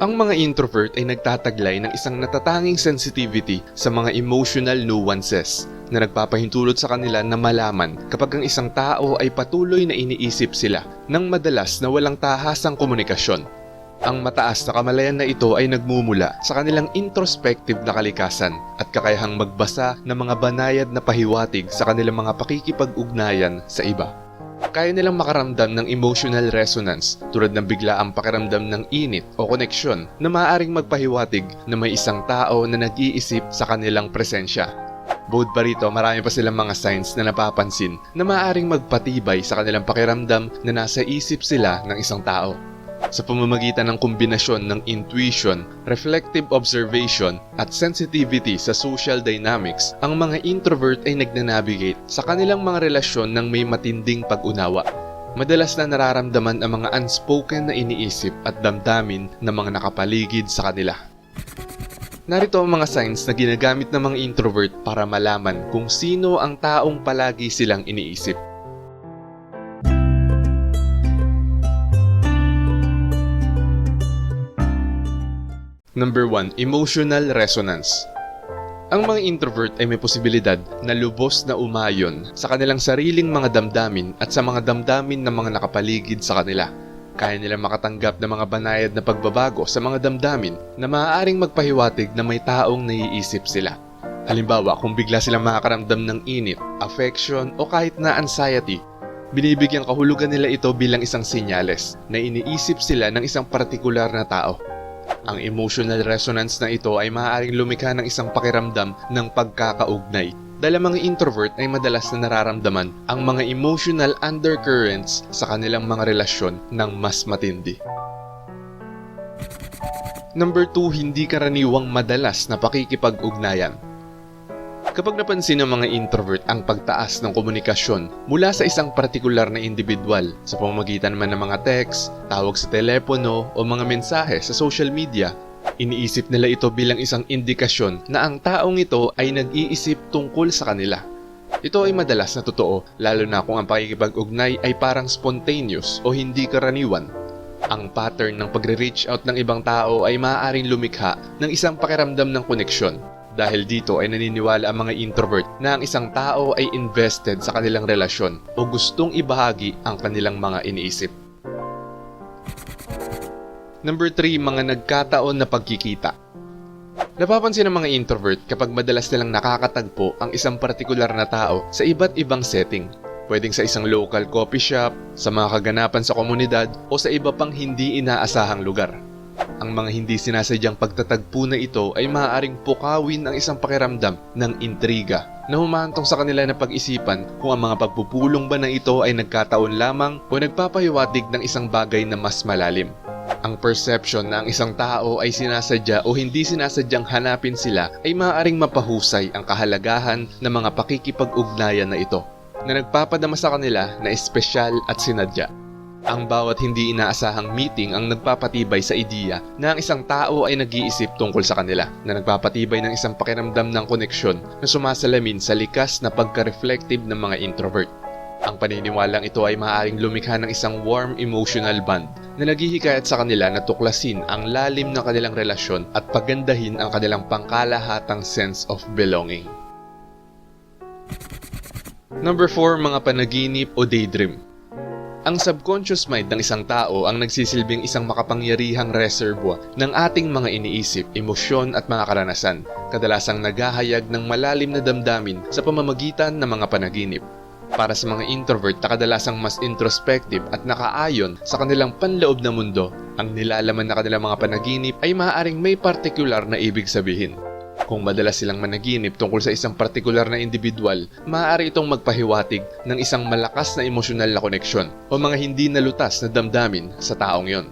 Ang mga introvert ay nagtataglay ng isang natatanging sensitivity sa mga emotional nuances na nagpapahintulot sa kanila na malaman kapag ang isang tao ay patuloy na iniisip sila ng madalas na walang tahasang komunikasyon. Ang mataas na kamalayan na ito ay nagmumula sa kanilang introspective na kalikasan at kakayahang magbasa ng mga banayad na pahiwatig sa kanilang mga pakikipag-ugnayan sa iba. Kaya nilang makaramdam ng emotional resonance tulad ng biglaang pakiramdam ng init o koneksyon na maaaring magpahiwatig na may isang tao na nag-iisip sa kanilang presensya. Bukod pa rito, marami pa silang mga signs na napapansin na maaaring magpatibay sa kanilang pakiramdam na nasa isip sila ng isang tao. Sa pamamagitan ng kombinasyon ng intuition, reflective observation, at sensitivity sa social dynamics, ang mga introvert ay nagnanavigate sa kanilang mga relasyon ng may matinding pag-unawa. Madalas na nararamdaman ang mga unspoken na iniisip at damdamin ng mga nakapaligid sa kanila. Narito ang mga signs na ginagamit ng mga introvert para malaman kung sino ang taong palagi silang iniisip. Number 1. Emotional Resonance Ang mga introvert ay may posibilidad na lubos na umayon sa kanilang sariling mga damdamin at sa mga damdamin ng mga nakapaligid sa kanila. Kaya nilang makatanggap ng mga banayad na pagbabago sa mga damdamin na maaaring magpahiwatig na may taong naiisip sila. Halimbawa, kung bigla silang makakaramdam ng init, affection o kahit na anxiety, binibigyang kahulugan nila ito bilang isang senyales na iniisip sila ng isang partikular na tao. Ang emotional resonance na ito ay maaaring lumikha ng isang pakiramdam ng pagkakaugnay dahil ang mga introvert ay madalas na nararamdaman ang mga emotional undercurrents sa kanilang mga relasyon ng mas matindi. Number 2, hindi karaniwang madalas na pakikipag-ugnayan. Kapag napansin ng mga introvert ang pagtaas ng komunikasyon mula sa isang partikular na individual sa pamamagitan man ng mga text, tawag sa telepono o mga mensahe sa social media, iniisip nila ito bilang isang indikasyon na ang taong ito ay nag-iisip tungkol sa kanila. Ito ay madalas na totoo lalo na kung ang pakikipag-ugnay ay parang spontaneous o hindi karaniwan. Ang pattern ng pagre-reach out ng ibang tao ay maaaring lumikha ng isang pakiramdam ng koneksyon dahil dito ay naniniwala ang mga introvert na ang isang tao ay invested sa kanilang relasyon o gustong ibahagi ang kanilang mga iniisip. Number 3, mga nagkataon na pagkikita. Napapansin ng mga introvert kapag madalas nilang nakakatagpo ang isang partikular na tao sa iba't ibang setting. Pwedeng sa isang local coffee shop, sa mga kaganapan sa komunidad, o sa iba pang hindi inaasahang lugar. Ang mga hindi sinasadyang pagtatagpo na ito ay maaaring pukawin ang isang pakiramdam ng intriga na humantong sa kanila na pag-isipan kung ang mga pagpupulong ba na ito ay nagkataon lamang o nagpapahiwatig ng isang bagay na mas malalim. Ang perception na ang isang tao ay sinasadya o hindi sinasadyang hanapin sila ay maaaring mapahusay ang kahalagahan ng mga pakikipag-ugnayan na ito na nagpapadama sa kanila na espesyal at sinadya. Ang bawat hindi inaasahang meeting ang nagpapatibay sa ideya na ang isang tao ay nag-iisip tungkol sa kanila, na nagpapatibay ng isang pakiramdam ng koneksyon na sumasalamin sa likas na pagka-reflective ng mga introvert. Ang paniniwalang ito ay maaaring lumikha ng isang warm emotional bond na naghihikayat sa kanila na tuklasin ang lalim ng kanilang relasyon at pagandahin ang kanilang pangkalahatang sense of belonging. Number 4, mga panaginip o daydream. Ang subconscious mind ng isang tao ang nagsisilbing isang makapangyarihang reservoir ng ating mga iniisip, emosyon at mga karanasan, kadalasang naghahayag ng malalim na damdamin sa pamamagitan ng mga panaginip. Para sa mga introvert na kadalasang mas introspective at nakaayon sa kanilang panloob na mundo, ang nilalaman na kanilang mga panaginip ay maaaring may partikular na ibig sabihin. Kung madalas silang managinip tungkol sa isang partikular na individual, maaari itong magpahiwatig ng isang malakas na emosyonal na koneksyon o mga hindi nalutas na damdamin sa taong yon.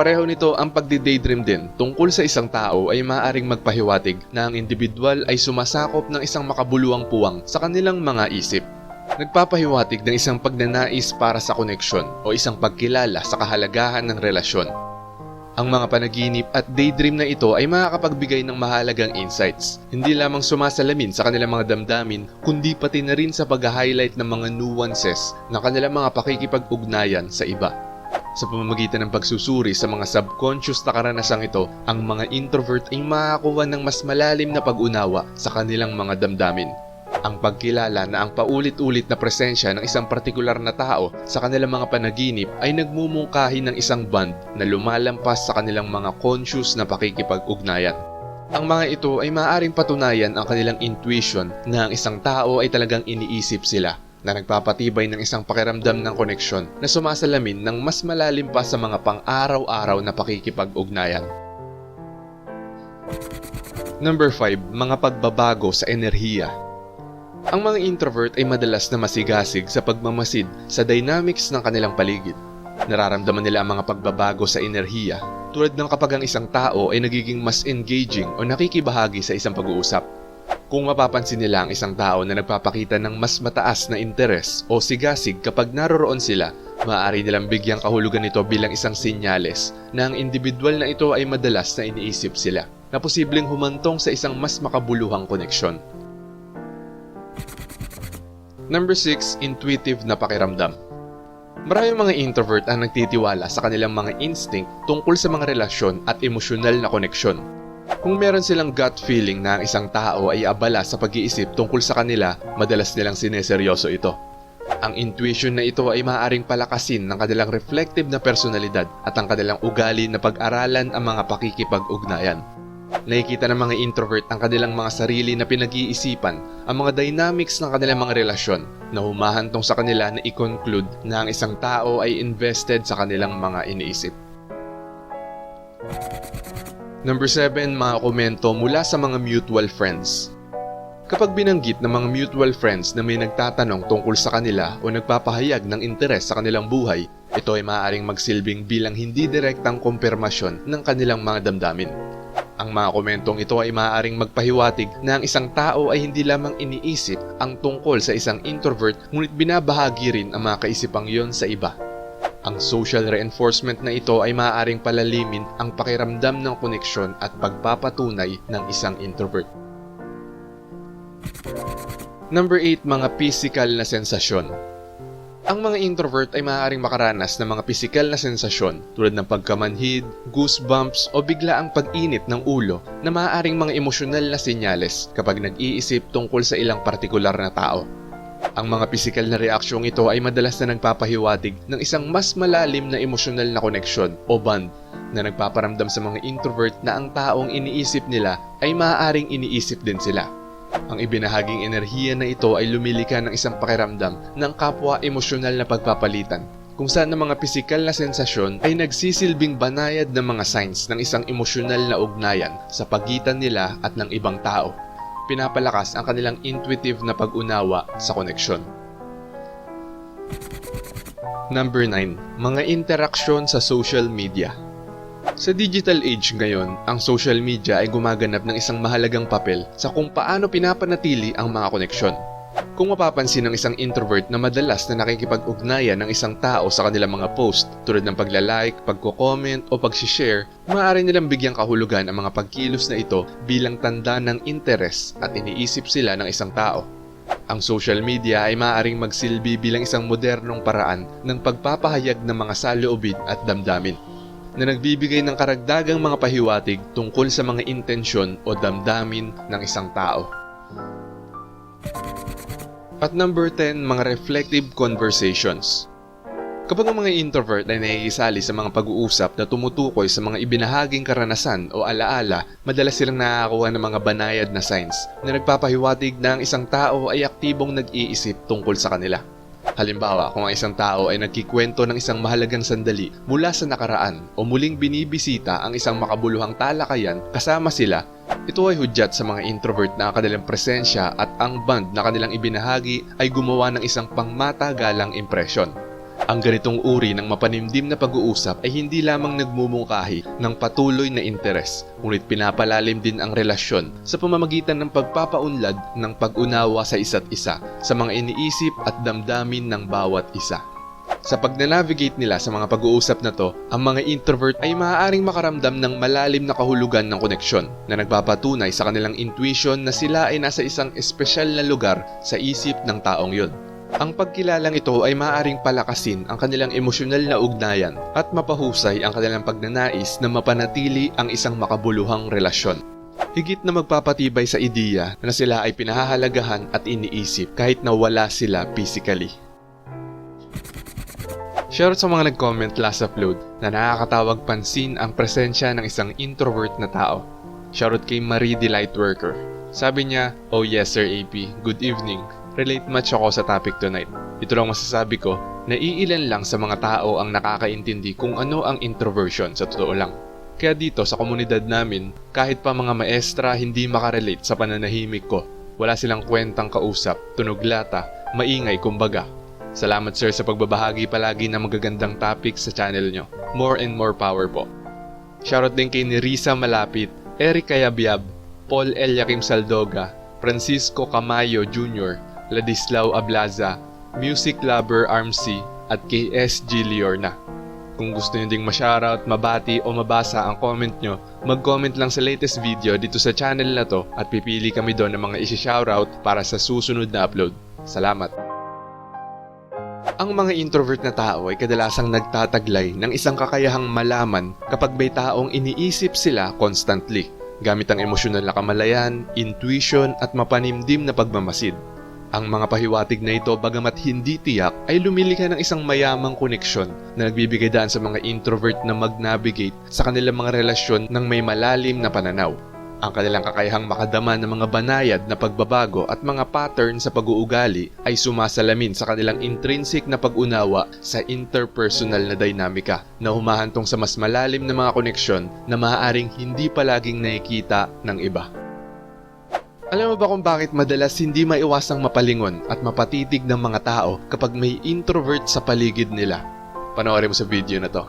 Pareho nito ang pagdi-daydream din tungkol sa isang tao ay maaaring magpahiwatig na ang individual ay sumasakop ng isang makabuluang puwang sa kanilang mga isip. Nagpapahiwatig ng isang pagnanais para sa koneksyon o isang pagkilala sa kahalagahan ng relasyon. Ang mga panaginip at daydream na ito ay makakapagbigay ng mahalagang insights, hindi lamang sumasalamin sa kanilang mga damdamin, kundi pati na rin sa pag-highlight ng mga nuances ng kanilang mga pakikipag-ugnayan sa iba. Sa pamamagitan ng pagsusuri sa mga subconscious na karanasang ito, ang mga introvert ay makakuha ng mas malalim na pag-unawa sa kanilang mga damdamin. Ang pagkilala na ang paulit-ulit na presensya ng isang partikular na tao sa kanilang mga panaginip ay nagmumungkahi ng isang band na lumalampas sa kanilang mga conscious na pakikipag-ugnayan. Ang mga ito ay maaaring patunayan ang kanilang intuition na ang isang tao ay talagang iniisip sila na nagpapatibay ng isang pakiramdam ng koneksyon na sumasalamin ng mas malalim pa sa mga pang-araw-araw na pakikipag-ugnayan. Number 5, mga pagbabago sa enerhiya. Ang mga introvert ay madalas na masigasig sa pagmamasid sa dynamics ng kanilang paligid. Nararamdaman nila ang mga pagbabago sa enerhiya tulad ng kapag ang isang tao ay nagiging mas engaging o nakikibahagi sa isang pag-uusap. Kung mapapansin nila ang isang tao na nagpapakita ng mas mataas na interes o sigasig kapag naroroon sila, maaari nilang bigyang kahulugan ito bilang isang sinyales na ang individual na ito ay madalas na iniisip sila na posibleng humantong sa isang mas makabuluhang koneksyon. Number 6, intuitive na pakiramdam. Maraming mga introvert ang nagtitiwala sa kanilang mga instinct tungkol sa mga relasyon at emosyonal na koneksyon. Kung meron silang gut feeling na ang isang tao ay abala sa pag-iisip tungkol sa kanila, madalas nilang sineseryoso ito. Ang intuition na ito ay maaaring palakasin ng kanilang reflective na personalidad at ang kanilang ugali na pag-aralan ang mga pakikipag-ugnayan. Nakikita ng mga introvert ang kanilang mga sarili na pinag-iisipan, ang mga dynamics ng kanilang mga relasyon na humahantong sa kanila na i-conclude na ang isang tao ay invested sa kanilang mga iniisip. Number 7, mga komento mula sa mga mutual friends. Kapag binanggit ng mga mutual friends na may nagtatanong tungkol sa kanila o nagpapahayag ng interes sa kanilang buhay, ito ay maaaring magsilbing bilang hindi direktang kumpirmasyon ng kanilang mga damdamin. Ang mga komentong ito ay maaaring magpahiwatig na ang isang tao ay hindi lamang iniisip ang tungkol sa isang introvert ngunit binabahagi rin ang mga kaisipang yon sa iba. Ang social reinforcement na ito ay maaaring palalimin ang pakiramdam ng koneksyon at pagpapatunay ng isang introvert. Number 8, mga physical na sensasyon. Ang mga introvert ay maaaring makaranas ng mga pisikal na sensasyon tulad ng pagkamanhid, goosebumps o biglaang pag-init ng ulo na maaaring mga emosyonal na senyales kapag nag-iisip tungkol sa ilang partikular na tao. Ang mga pisikal na reaksyong ito ay madalas na nagpapahiwatig ng isang mas malalim na emosyonal na koneksyon o bond na nagpaparamdam sa mga introvert na ang taong iniisip nila ay maaaring iniisip din sila. Ang ibinahaging enerhiya na ito ay lumilika ng isang pakiramdam ng kapwa emosyonal na pagpapalitan, kung saan ang mga pisikal na sensasyon ay nagsisilbing banayad ng mga signs ng isang emosyonal na ugnayan sa pagitan nila at ng ibang tao. Pinapalakas ang kanilang intuitive na pag-unawa sa koneksyon. Number 9. Mga interaksyon sa social media. Sa digital age ngayon, ang social media ay gumaganap ng isang mahalagang papel sa kung paano pinapanatili ang mga koneksyon. Kung mapapansin ng isang introvert na madalas na nakikipag-ugnayan ng isang tao sa kanilang mga post tulad ng paglalike, pagko-comment o pag-share, maaari nilang bigyang kahulugan ang mga pagkilos na ito bilang tanda ng interes at iniisip sila ng isang tao. Ang social media ay maaaring magsilbi bilang isang modernong paraan ng pagpapahayag ng mga saloobin at damdamin na nagbibigay ng karagdagang mga pahiwatig tungkol sa mga intensyon o damdamin ng isang tao. At number 10, mga reflective conversations. Kapag ang mga introvert ay nakikisali sa mga pag-uusap na tumutukoy sa mga ibinahaging karanasan o alaala, madalas silang nakakakuha ng mga banayad na signs na nagpapahiwatig na ang isang tao ay aktibong nag-iisip tungkol sa kanila. Halimbawa, kung ang isang tao ay nagkikwento ng isang mahalagang sandali mula sa nakaraan o muling binibisita ang isang makabuluhang talakayan kasama sila, ito ay hudyat sa mga introvert na ang kanilang presensya at ang band na kanilang ibinahagi ay gumawa ng isang pangmatagalang impresyon. Ang ganitong uri ng mapanimdim na pag-uusap ay hindi lamang nagmumungkahi ng patuloy na interes, ngunit pinapalalim din ang relasyon sa pamamagitan ng pagpapaunlad ng pag-unawa sa isa't isa sa mga iniisip at damdamin ng bawat isa. Sa pag-navigate nila sa mga pag-uusap na to, ang mga introvert ay maaaring makaramdam ng malalim na kahulugan ng koneksyon na nagpapatunay sa kanilang intuition na sila ay nasa isang espesyal na lugar sa isip ng taong yun. Ang pagkilalang ito ay maaaring palakasin ang kanilang emosyonal na ugnayan at mapahusay ang kanilang pagnanais na mapanatili ang isang makabuluhang relasyon. Higit na magpapatibay sa ideya na sila ay pinahahalagahan at iniisip kahit na wala sila physically. Shoutout sa mga nag-comment last upload na nakakatawag pansin ang presensya ng isang introvert na tao. Shoutout kay Marie the Lightworker. Sabi niya, Oh yes sir AP, good evening. Relate much ako sa topic tonight. Ito lang masasabi ko, naiilan lang sa mga tao ang nakakaintindi kung ano ang introversion sa totoo lang. Kaya dito sa komunidad namin, kahit pa mga maestra hindi makarelate sa pananahimik ko, wala silang kwentang kausap, tunog lata, maingay kumbaga. Salamat sir sa pagbabahagi palagi ng magagandang topics sa channel nyo. More and more power po. Shoutout din kay ni Risa Malapit, Eric Kayabyab, Paul Eliakim Saldoga, Francisco Camayo Jr., Ladislao Ablaza, Music Lover Armsy, at kay SG Liorna. Kung gusto nyo ding ma-shoutout, mabati o mabasa ang comment nyo, mag-comment lang sa latest video dito sa channel na to at pipili kami doon ng mga isi-shoutout para sa susunod na upload. Salamat! Ang mga introvert na tao ay kadalasang nagtataglay ng isang kakayahang malaman kapag may taong iniisip sila constantly, gamit ang emosyonal na kamalayan, intuition at mapanimdim na pagmamasid. Ang mga pahiwatig na ito bagamat hindi tiyak ay lumilikha ng isang mayamang koneksyon na nagbibigay daan sa mga introvert na mag-navigate sa kanilang mga relasyon ng may malalim na pananaw. Ang kanilang kakayahang makadama ng mga banayad na pagbabago at mga pattern sa pag-uugali ay sumasalamin sa kanilang intrinsic na pag-unawa sa interpersonal na dinamika na humahantong sa mas malalim na mga koneksyon na maaaring hindi palaging nakikita ng iba. Alam mo ba kung bakit madalas hindi maiwasang mapalingon at mapatitig ng mga tao kapag may introvert sa paligid nila? Panoorin mo sa video na to.